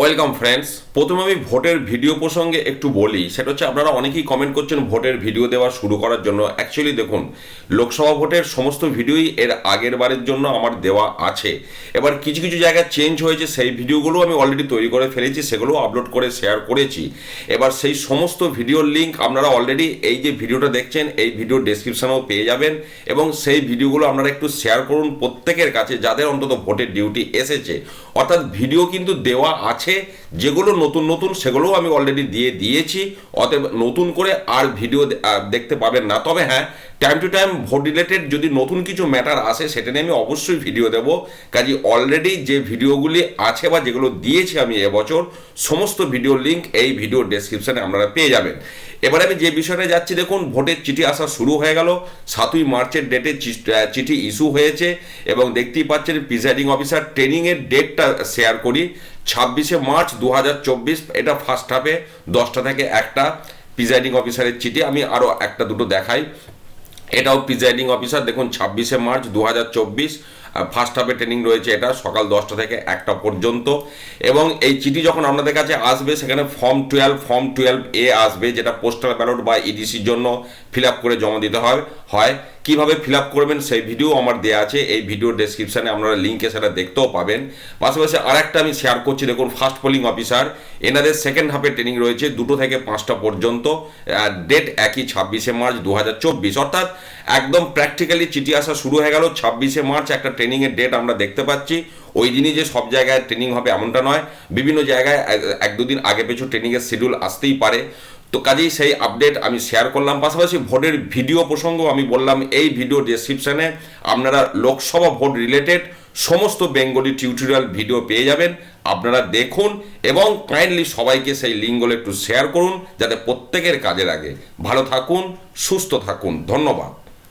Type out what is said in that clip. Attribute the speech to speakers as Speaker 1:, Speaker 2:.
Speaker 1: Welcome friends, প্রথমে আমি ভোটের ভিডিও প্রসঙ্গে একটু বলি। সেটা হচ্ছে আপনারা অনেকেই কমেন্ট করছেন ভোটের ভিডিও দেওয়া শুরু করার জন্য। অ্যাকচুয়ালি দেখুন, লোকসভা ভোটের সমস্ত ভিডিওই এর আগের বারের জন্য আমার দেওয়া আছে। এবার কিছু কিছু জায়গায় চেঞ্জ হয়েছে, সেই ভিডিওগুলো আমি অলরেডি তৈরি করে ফেলেছি সেগুলো আপলোড করে শেয়ার করেছি। এবার সেই সমস্ত ভিডিওর লিঙ্ক আপনারা অলরেডি এই যে ভিডিওটা দেখছেন, এই ভিডিও ডেসক্রিপশনেও পেয়ে যাবেন এবং সেই ভিডিওগুলো আপনারা একটু শেয়ার করুন প্রত্যেকের কাছে, যাদের অন্তত ভোটের ডিউটি এসেছে। অর্থাৎ ভিডিও কিন্তু দেওয়া আছে। okay যেগুলো নতুন নতুন, সেগুলোও আমি অলরেডি দিয়ে দিয়েছি। অতএব নতুন করে আর ভিডিও দেখতে পাবেন না। তবে হ্যাঁ time to time vote related যদি নতুন কিছু ম্যাটার আসে, সেটা নিয়ে আমি অবশ্যই ভিডিও দেবো। কাজে অলরেডি যে ভিডিওগুলি আছে বা যেগুলো দিয়েছি আমি এবছর, সমস্ত ভিডিও লিঙ্ক এই ভিডিও ডেসক্রিপশনে আপনারা পেয়ে যাবেন। এবারে আমি যে বিষয়টা যাচ্ছি, দেখুন, ভোটের চিঠি আসা শুরু হয়ে গেল। সাতই মার্চের ডেটে চিঠি ইস্যু হয়েছে এবং দেখতেই পাচ্ছেন প্রিসাইডিং অফিসার ট্রেনিংয়ের ডেটটা শেয়ার করি। ছাব্বিশে মার্চ দু এটা ফার্স্ট হাফে দশটা থেকে একটা প্রিজাইডিং অফিসারের চিঠি, আমি আরও একটা দুটো দেখাই। এটাও প্রিজাইডিং অফিসার দেখুন ছাব্বিশে মার্চ দু হাজার চব্বিশ ফার্স্ট হাফে ট্রেনিং রয়েছে এটা, সকাল দশটা থেকে একটা পর্যন্ত। এবং এই চিঠি যখন আপনাদের কাছে আসবে, সেখানে form twelve form twelve A আসবে, যেটা পোস্টাল ব্যালট বা ইডিসির জন্য ফিল আপ করে জমা দিতে হয় হয়। কীভাবে ফিল করবেন সেই ভিডিও আমার দেওয়া আছে। এই ভিডিও ডেসক্রিপশানে আপনারা লিঙ্কে সেটা দেখতেও পাবেন। পাশাপাশি আরেকটা আমি শেয়ার করছি। দেখুন ফার্স্ট পোলিং অফিসার এনাদের সেকেন্ড হাফে ট্রেনিং রয়েছে দুটো থেকে পাঁচটা পর্যন্ত ডেট একই ছাব্বিশে মার্চ দু হাজার চব্বিশ। অর্থাৎ একদম প্র্যাকটিক্যালি চিঠি আসা শুরু হয়ে গেল। ছাব্বিশে মার্চ একটা ট্রেনিংয়ের ডেট আমরা দেখতে পাচ্ছি। ওই দিনই যে সব জায়গায় ট্রেনিং হবে এমনটা নয়। বিভিন্ন জায়গায় এক- দুদিন আগে পেছু ট্রেনিংয়ের শিডিউল আসতেই পারে। তো কাজেই সেই আপডেট আমি শেয়ার করলাম। পাশাপাশি ভোটের ভিডিও প্রসঙ্গ আমি বললাম। এই ভিডিও ডেসক্রিপশনে আপনারা লোকসভা ভোট রিলেটেড সমস্ত বেঙ্গলি টিউটোরিয়াল ভিডিও পেয়ে যাবেন। আপনারা দেখুন এবং কাইন্ডলি সবাইকে সেই লিঙ্কগুলো একটু শেয়ার করুন, যাতে প্রত্যেকের কাজে লাগে ভালো থাকুন, সুস্থ থাকুন। ধন্যবাদ।